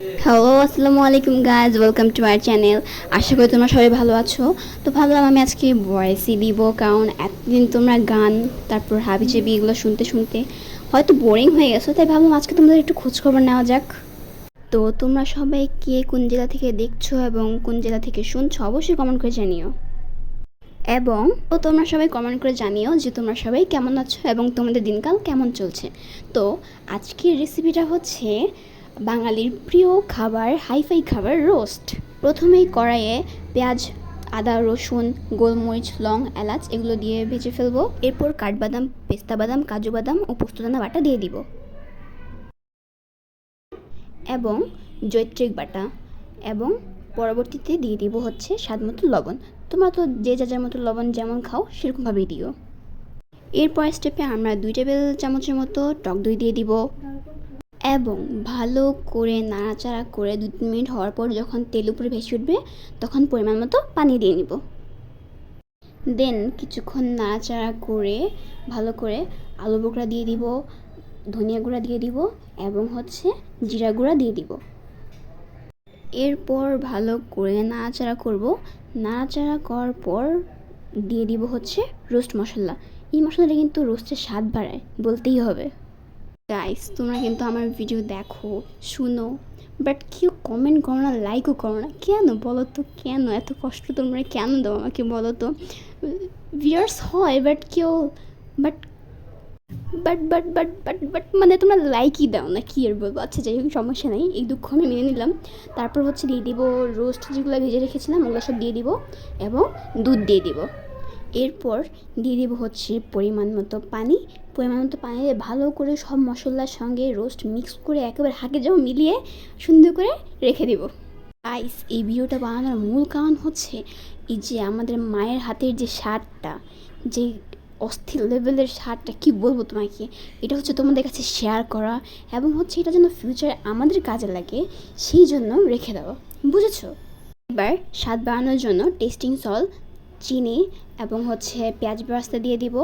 Hello আসসালামু আলাইকুম guys welcome to our channel আশা করি তোমরা সবাই ভালো আছো। তো ভাবলাম আমি আজকে ভয়েসই দিব, কারণ এতদিন তোমরা গান, তারপর হাবিজাবি এগুলো শুনতে শুনতে হয়তো বোরিং হয়ে গেছো, তাই ভাবলাম আজকে তোমাদের একটু খোঁজখবর নেওয়া যাক। তো তোমরা সবাই কে কোন জেলা থেকে দেখছ এবং কোন জেলা থেকে শুনছো অবশ্যই কমেন্ট করে জানিও। এবং তো তোমরা সবাই কমেন্ট করে জানিও যে তোমরা সবাই কেমন আছো এবং তোমাদের দিনকাল কেমন চলছে। তো আজকের রেসিপিটা হচ্ছে বাঙালির প্রিয় খাবার, হাইফাই খাবার, রোস্ট। প্রথমেই কড়াইয়ে পেঁয়াজ, আদা, রসুন, গোলমরিচ, লং, এলাচ এগুলো দিয়ে ভেজে ফেলব। এরপর কাঠবাদাম, পেস্তা বাদাম, কাজু বাদাম ও পোস্তদানা বাটা দিয়ে দিব। এবং জৈত্রিক বাটা এবং পরবর্তীতে দিয়ে দিব হচ্ছে স্বাদ মতো লবণ। তোমরা তো যে যা যার মতো লবণ যেমন খাও, সেরকমভাবেই দিও। এরপর স্টেপে আমরা দুই টেবিল চামচের মতো টক দই দিয়ে দিব। এবং ভালো করে নাড়াচাড়া করে দু তিন মিনিট হওয়ার পর যখন তেল উপরে ভেসে উঠবে, তখন পরিমাণ মতো পানি দিয়ে নিব। দেন কিছুক্ষণ নাড়াচাড়া করে ভালো করে আলু বোকরা দিয়ে দিব, ধনিয়া গুঁড়া দিয়ে দিব এবং হচ্ছে জিরা গুঁড়া দিয়ে দিব। এরপর ভালো করে নাড়াচাড়া করব। নাড়াচাড়া করার পর দিয়ে দিব হচ্ছে রোস্ট মশলা। এই মশলাটা কিন্তু রোস্টের স্বাদ বাড়ায়, বলতেই হবে। গাইস তোমরা কিন্তু আমার ভিডিও দেখো, শুনো বাট কেউ কমেন্ট করো না লাইকও করো না, কেন বলো তো, কেন এত কষ্ট তোমরা কেন দাও আমাকে বলো তো? ভিউয়ার্স হয় বাট কেউ but but but but but but মানে তোমরা লাইকই দাও না, কি আর বলব? আচ্ছা যাই হোক, সমস্যা নেই, এই দুঃখ আমি মেনে নিলাম। তারপর হচ্ছে দিয়ে দিব রোস্ট যেগুলো ভেজে রেখেছিলাম, ওগুলো সব দিয়ে দিব, এবং দুধ দিয়ে দিব। এরপর দিয়ে দিব হচ্ছে পরিমাণ মতো পানি। পরিমাণ মতো পানি দিয়ে ভালো করে সব মশলার সঙ্গে রোস্ট মিক্স করে একেবারে হাঁকে যাও মিলিয়ে সুন্দর করে রেখে দিব। আইস এই ভিডিওটা বানানোর মূল কারণ হচ্ছে এই যে আমাদের মায়ের হাতের যে স্বাদটা, যে অস্থির লেভেলের সারটা কি বলব তোমাকে? এটা হচ্ছে তোমাদের কাছে শেয়ার করা এবং হচ্ছে এটা যেন ফিউচারে আমাদের কাজে লাগে, সেই জন্য রেখে দেওয়া বুঝেছ? এবার স্বাদ বাড়ানোর জন্য টেস্টিং সল চিনি এবং হচ্ছে পেঁয়াজ বস্তা দিয়ে দিব।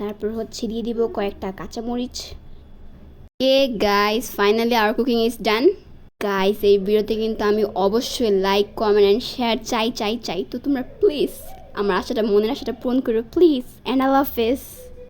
তারপর হচ্ছে দিয়ে দিব কয়েকটা কাঁচামরিচ। এ গাইস ফাইনালি আর কুকিং ইজ ডান গাইস এই ভিডিওতে কিন্তু আমি অবশ্যই লাইক কমেন্ট অ্যান্ড শেয়ার চাই চাই চাই। তো তোমরা প্লিজ আমার আশাটা, মনের আশাটা পূরণ করো প্লিজ অ্যান্ড লাভ ফেস